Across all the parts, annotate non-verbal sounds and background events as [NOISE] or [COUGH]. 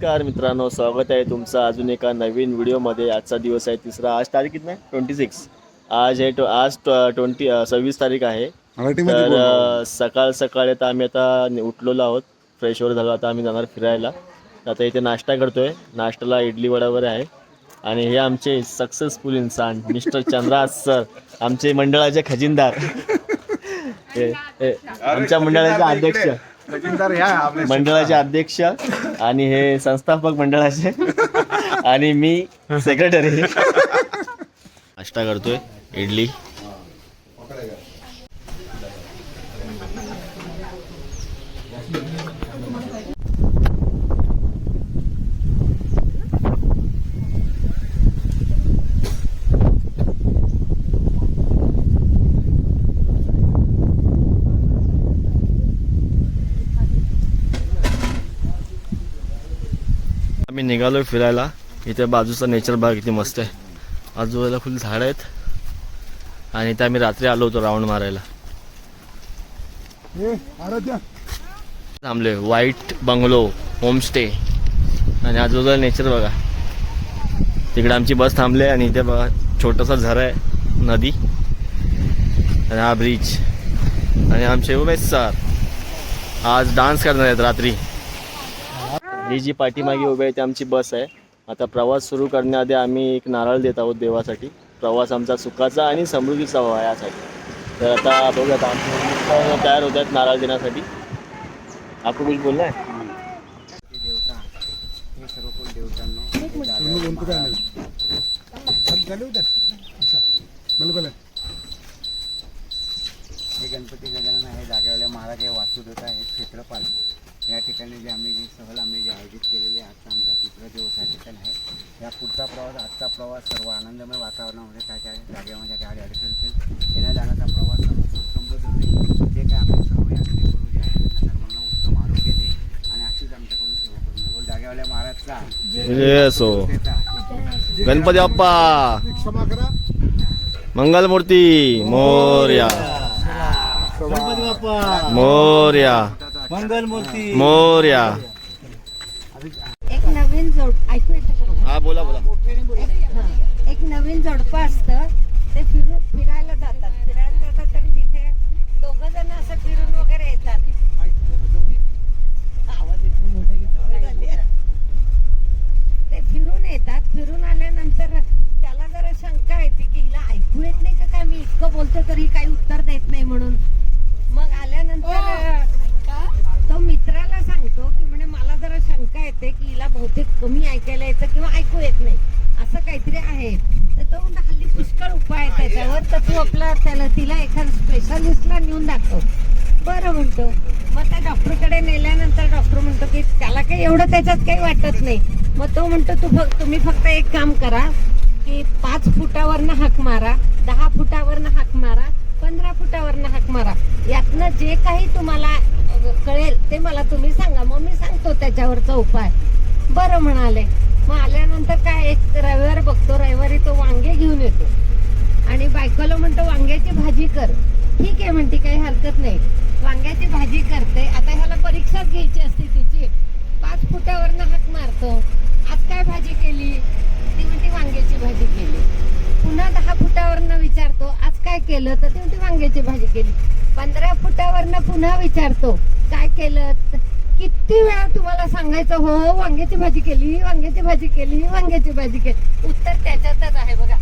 नमस्कार मित्रांनो स्वागत आहे तुमचं अजून एका नवीन व्हिडिओमध्ये. आजचा दिवस आहे तिसरा आज तारीख किती नाही ट्वेंटी सिक्स आज आहे टो- आज ट्वेंटी सव्वीस तारीख आहे. तर सकाळ सकाळी आता आम्ही आता उठलेलो आहोत. फ्रेश वगैरे झालो आता आम्ही जाणार फिरायला. आता इथे नाश्ता करतोय. नाश्त्याला इडली वडा वगैरे आहे. आणि हे आमचे सक्सेसफुल इन्सान मिस्टर चंद्रास सर आमचे मंडळाचे खजिनदार. [LAUGHS] हे- हे आमच्या मंडळाचे अध्यक्ष. खजिनदार ह्या आपले मंडळाचे अध्यक्ष आणि हे संस्थापक मंडळाचे. आणि मी सेक्रेटरी नाश्ता करतोय इडली. आम्ही निघालो फिरायला. इथे बाजूचा नेचर बाग किती मस्त आहे. आजूबाजूला फुल झाड आहेत. आणि इथे आम्ही रात्री आलो होतो राऊंड मारायला. थांबले. व्हाईट बंगलो होमस्टे आणि आजूबाजूला नेचर बघा. तिकडे आमची बस थांबले आणि इथे बघा छोटासा झरा आहे. नदी. आणि हा ब्रिज आणि आमचे उमेश सर आज डान्स करणार आहेत रात्री. ही जी पाठीमागे उभी आहे ती आमची बस आहे. आता प्रवास सुरू करण्याआधी आम्ही एक नारळ देत आहोत देवासाठी. प्रवास आमचा सुखाचा आणि समृद्धीचा व्हावा यासाठी. तर आता बघूयात आमचे तयार होत आहेत नारळ देण्यासाठी. आपण कुछ बोलना हे गणपती गजानन आहे जागेवाले महाराज हे वासुदेवता हे क्षेत्रपाल. या ठिकाणी जे आम्ही जी सहल आम्ही जे आयोजित केलेली आहे आजचा आमचा तिसरा दिवस या ठिकाण आहे. या पुढचा प्रवास आजचा प्रवास सर्व आनंदमय वातावरणामध्ये काय काय जागेमध्ये काय अडचण असेल येण्या जाण्याचा प्रवास सर्व समृद्ध होईल जे काय आम्ही सर्व या ठिकाणी करू जे आहे त्यांना सर्वांना उत्तम आरोग्य दे आणि अशीच आमच्याकडून सेवा करून बोल जागेवाल्या महाराजचा. येसो त्याचा गणपती बाप्पा. क्षमा करा मंगलमूर्ती मोर्या मोर्या. मंगलमूर्ती. मोर्या एक नवीन जोड ऐकू येतं का? हा बोला बोला हा. एक नवीन जोडपं असतं ते फिरून फिरायला जातात फिरायला जातात तरी तिथे दोघं जण असं फिरून वगैरे येतात आवाज येतो मोठे की सवय झाली आहे. ते फिरून येतात फिरून आल्यानंतर त्याला जरा शंका येते की हिला ऐकू येत नाही का काय मी इतकं बोलतो तरी काही उत्तर देत नाही म्हणून मग आल्यानंतर तो मित्राला सांगतो की म्हणे मला जरा शंका येते की हिला बहुतेक कमी ऐकायला येतं किंवा ऐकू येत नाही असं काहीतरी आहे तर तो म्हणतो, हल्ली पुष्कळ उपाय आहे त्याच्यावर तर तू आपला त्याला तिला एखाद स्पेशालिस्टला नेऊन दाखव. बरं म्हणतो. मग त्या डॉक्टरकडे नेल्यानंतर डॉक्टर म्हणतो की त्याला काही एवढं त्याच्यात काही वाटत नाही. मग तो म्हणतो तू फक्त तुम्ही फक्त एक काम करा की पाच फुटावरनं हाक मारा दहा फुटावरनं हाक मारा पंधरा फुटावरनं हाक मारा. यातनं जे काही तुम्हाला कळेल ते मला तुम्ही सांगा. मग मी सांगतो त्याच्यावरचा उपाय. बरं म्हणाले. मग आल्यानंतर काय एक रविवार बघतो. रविवारी तो वांगे घेऊन येतो. आणि बायकोला म्हणतो वांग्याची भाजी कर. ठीक आहे म्हणते काही हरकत नाही. वांग्याची भाजी करते. आता ह्याला परीक्षाच घ्यायची असते तिची. पाच फुटावरनं हाक मारतो. आज काय भाजी केली? ती म्हणते वांग्याची भाजी केली. पुन्हा दहा फुटावरनं विचारतो आज काय केलं? तर ती म्हणते वांग्याची भाजी केली. पंधरा फुटावरनं पुन्हा विचारतो काय केलं? किती वेळा तुम्हाला सांगायचं हो हो वांग्याची भाजी केली वांग्याची भाजी केली वांग्याची भाजी केली. उत्तर त्याच्यातच आहे बघा.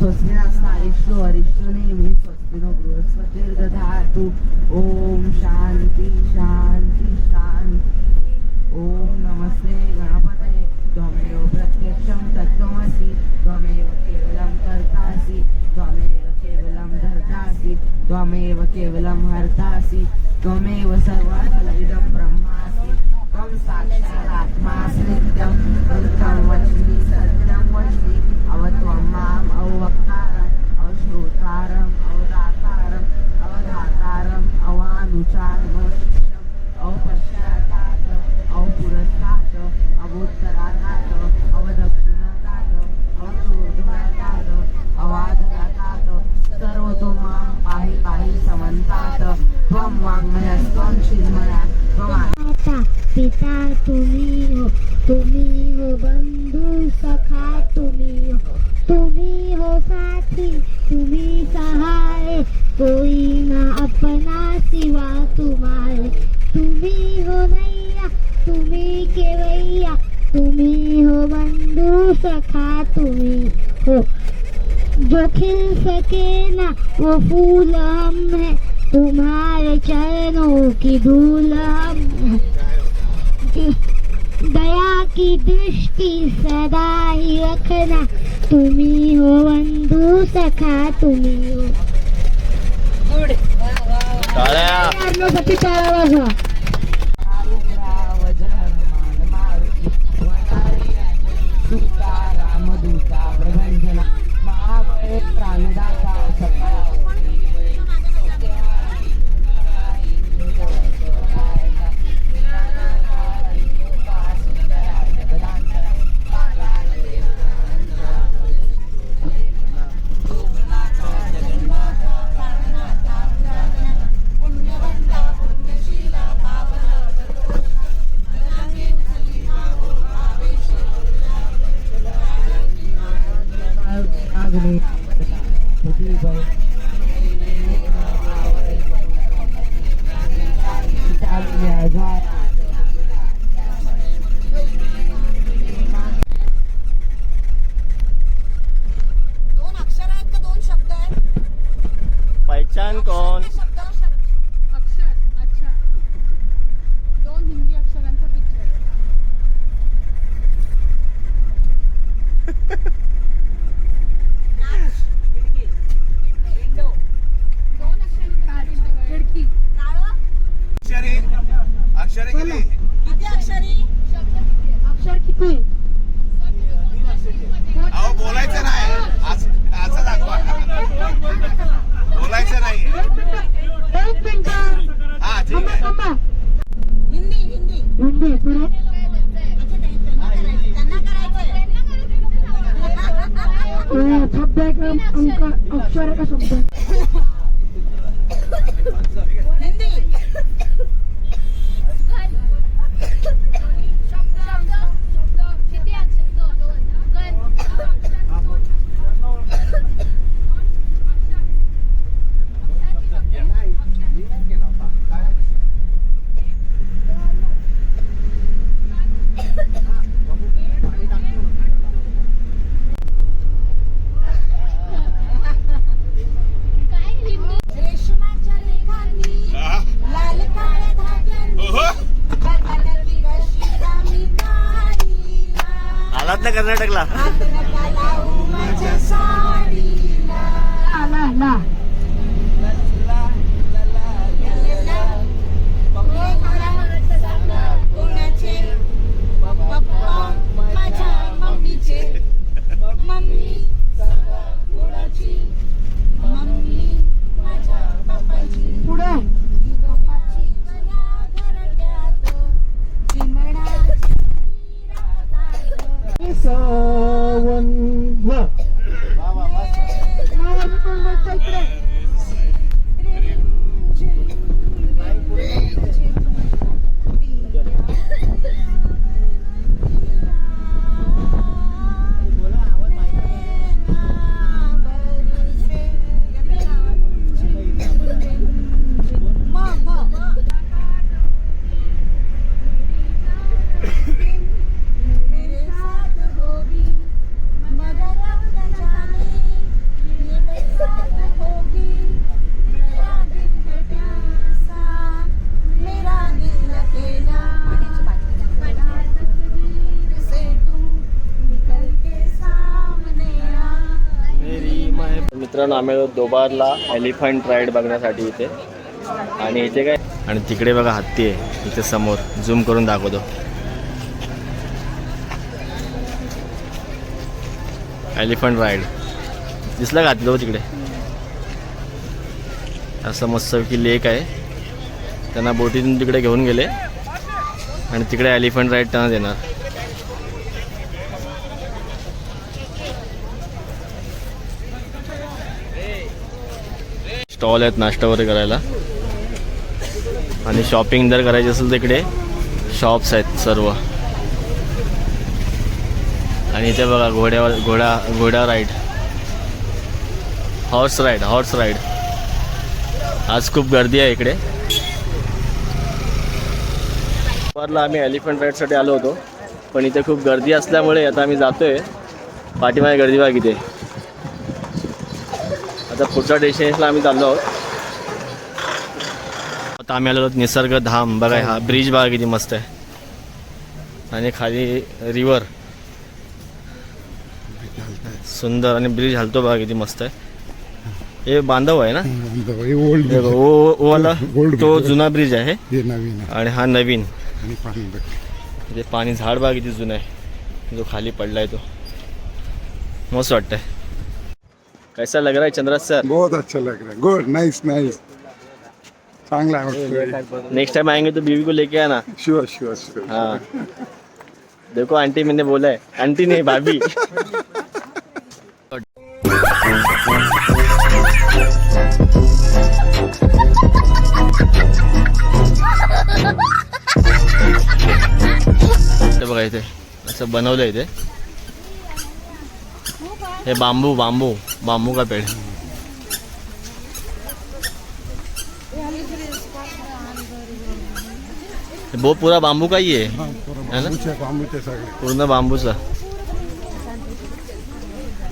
स्वस्ति नस्तारिष्टो अरिष्टनेमि स्वस्तिनो बृहस्पतिर्दधातु ॐ शांती शांती शान्ति ॐ नमस्ते गणपते त्वमेव प्रत्यक्षं तत्त्वमसि त्वमेव केवलं कर्तासि त्वमेव केवलं धर्तासि त्वमेव केवलं हर्तासि त्वमेव सर्वफलविदं ब्रह्मासि त्वं साक्षात् पिता तुम्ही हो तुम्ही हो बंधू सखा तुम्ही हो तुम्ही हो साथी तुम्ही सहाय कोई ना अपना सिवा तुम्हारे। तुम्ही हो नैया तुम्ही केवैया तुम्ही हो बंधू सखा तुम्ही। हो जो खिल सके ना वो फूल हम है तुम्हारे चरणों की धूल हम है। कि- दया की दृष्टि सदा ही रखना। तुम्ही हो बंधू सखा तुम्ही हो। टाळ्या. शब्द आहे का अंक अक्षर आहे का शब्द हिंदी कर्नाटकला मित्रांनो आम्ही दोबारला एलिफंट राईड बघण्यासाठी इथे. आणि इथे काय? आणि तिकडे बघा हत्ती आहे. इथे समोर. झूम करून दाखवतो. एलिफंट राईड दिसला का हत्ती तिकडे? असं मस्त की लेक आहे. त्यांना बोटीतून तिकडे घेऊन गेले. आणि तिकडे एलिफंट राईड त्यांना देणार स्टॉल आहेत नाश्ता वगैरे करायला. आणि शॉपिंग जर करायची असेल तर इकडे शॉप्स आहेत सर्व. आणि इथे बघा घोड्यावर घोडा घोडा ride horse ride horse ride आज खूप गर्दी आहे इकडे. दुपारला आम्ही एलिफंट राईडसाठी आलो होतो. पण इथे खूप गर्दी असल्यामुळे आता आम्ही जातोय. पाठीमागे गर्दी बघा इथे आता पुढच्या डेस्टिनेशनला आम्ही चाललो आहोत. आता आम्ही आलो निसर्ग धाम. बघा हा ब्रिज बघा किती मस्त आहे. आणि खाली रिवर सुंदर आणि ब्रिज हलतो बघा किती मस्त आहे. हे बांधव आहे ना? ओल्ड हे बघ, ओ ओ वाला Old तो. जुना ब्रिज आहे. हे आणि हा नवीन. पाणी झाड बघा किती जुना आहे. जो खाली पडलाय तो. मस्त वाटतंय. कैसा लग रहा है चंद्राज सर? बहुत अच्छा लग रहा है। गुड नाइस नाइस चांगला आहे नेक्स्ट टाइम आएँगे तो बीवी को लेके आना। शुअर शुअर शुअर हाँ। देखो आंटी मैंने बोला है। आंटी नहीं भाभी। [LAUGHS] ते बघा इथे असं बनवलं इथे. हे बांबू बांबू बांबू का पेड़। वो पूरा बांबू का ही है है ना? पूर्ण बांबूचा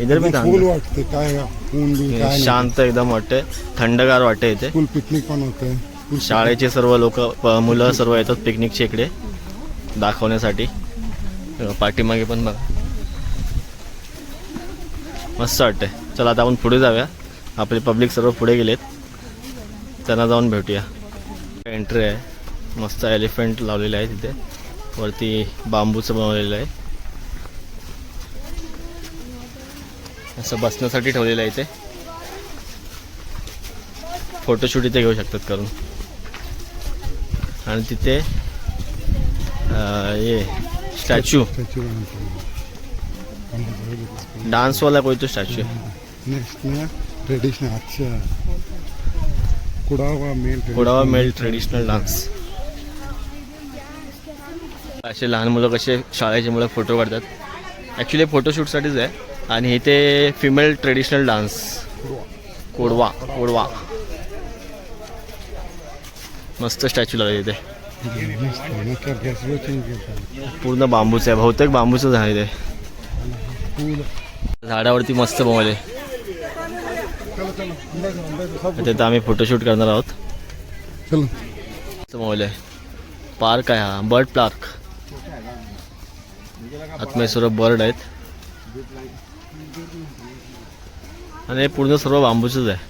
इधर भी फुल वाटते काय. शांत एकदम वाटते थंडगार वाटते इथे। फुल पिकनिक पण होते शाळेचे सर्व लोक मुलं सर्व येतात पिकनिकच्या इकडे दाखवण्यासाठी. पाठीमागे पण बघा. मस्त वाटतंय. चला आता आपण पुढे जाऊया. आपले पब्लिक सर्व पुढे गेलेत. त्यांना जाऊन भेटूया. एंट्री आहे. मस्त एलिफंट लावलेलं आहे तिथे. वरती बांबूचं बनवलेलं आहे. असं बसण्यासाठी ठेवलेलं आहे इथे. फोटोशूट इथे घेऊ शकतात करून. आणि तिथे ये हे स्टॅच्यू त्याची डान्सवाला कोई तो स्टॅच्यू? नेक्स्ट ना ट्रेडिशनल अच्छा. Kodava male Kodava male traditional dance असे लहान मुलं कसे शाळेचे मुलं फोटो काढतात. ॲक्च्युली फोटोशूटसाठीच आहे. आणि इथे female traditional dance Kodava Kodava. मस्त स्टॅच्यू लागले इथे. पूर्ण बांबूचं आहे. बहुतेक बांबूचं आहे झाडावरती मस्त बनवले. तिथं आम्ही फोटोशूट करणार आहोत. चल. मस्त बनवले. पार्क आहे हा बर्ड पार्क. आतमध्ये सर्व बर्ड आहेत. आणि हे पूर्ण सर्व बांबूचंच आहे.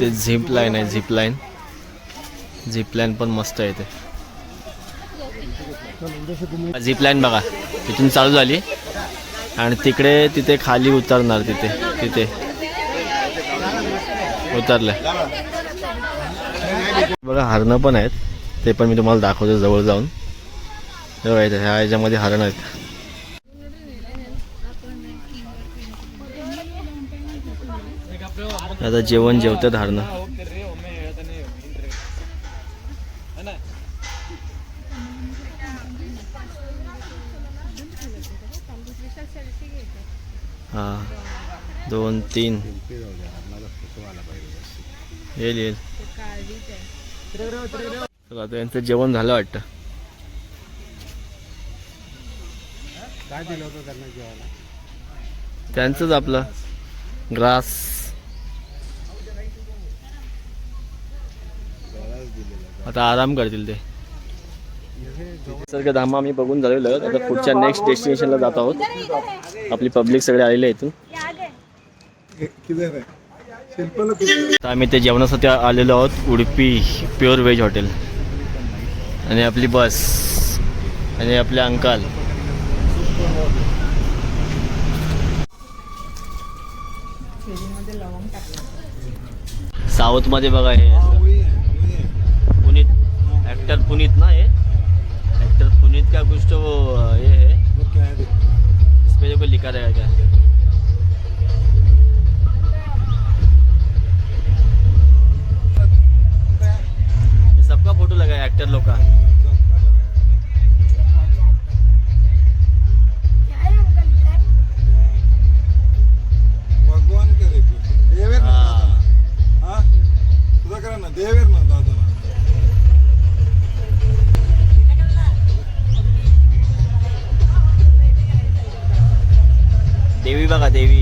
ते झिप लाईन आहे झिप लाईन झिप लाईन पण मस्त आहे ते झिप लाईन बघा तिथून चालू झाली. आणि तिकडे तिथे खाली उतरणार तिथे तिथे. उतरलं. बघा हरणं पण आहेत. ते पण मी तुम्हाला दाखवतो जवळ जाऊन. जवळ बघा ह्या याच्यामध्ये हरण आहेत. आता जेवण जेवतात हरणं. हा. दोन तीन. येईल येईल. आता यांचं जेवण झालं वाटतं. काय दिलं होतं त्यांना जेवायला त्यांचंच आपलं ग्रास. आता आराम करतील ते. निसर्ग धाम आम्ही बघून झालेलो आता पुढच्या नेक्स्ट डेस्टिनेशनला जात आहोत. आपली पब्लिक सगळे आलेले आहे इथून आम्ही ते जेवणासाठी आलेलो आहोत. Udupi pure veg hotel. आणि आपली बस. आणि आपले अंकाल. साऊथमध्ये बघा हे. पुनीत ॲक्टर पुनीत ना हे? पुनीत का कुछ तो वो ये है। इसमें जो कोई लिखा रहेगा क्या? देवी बघा देवी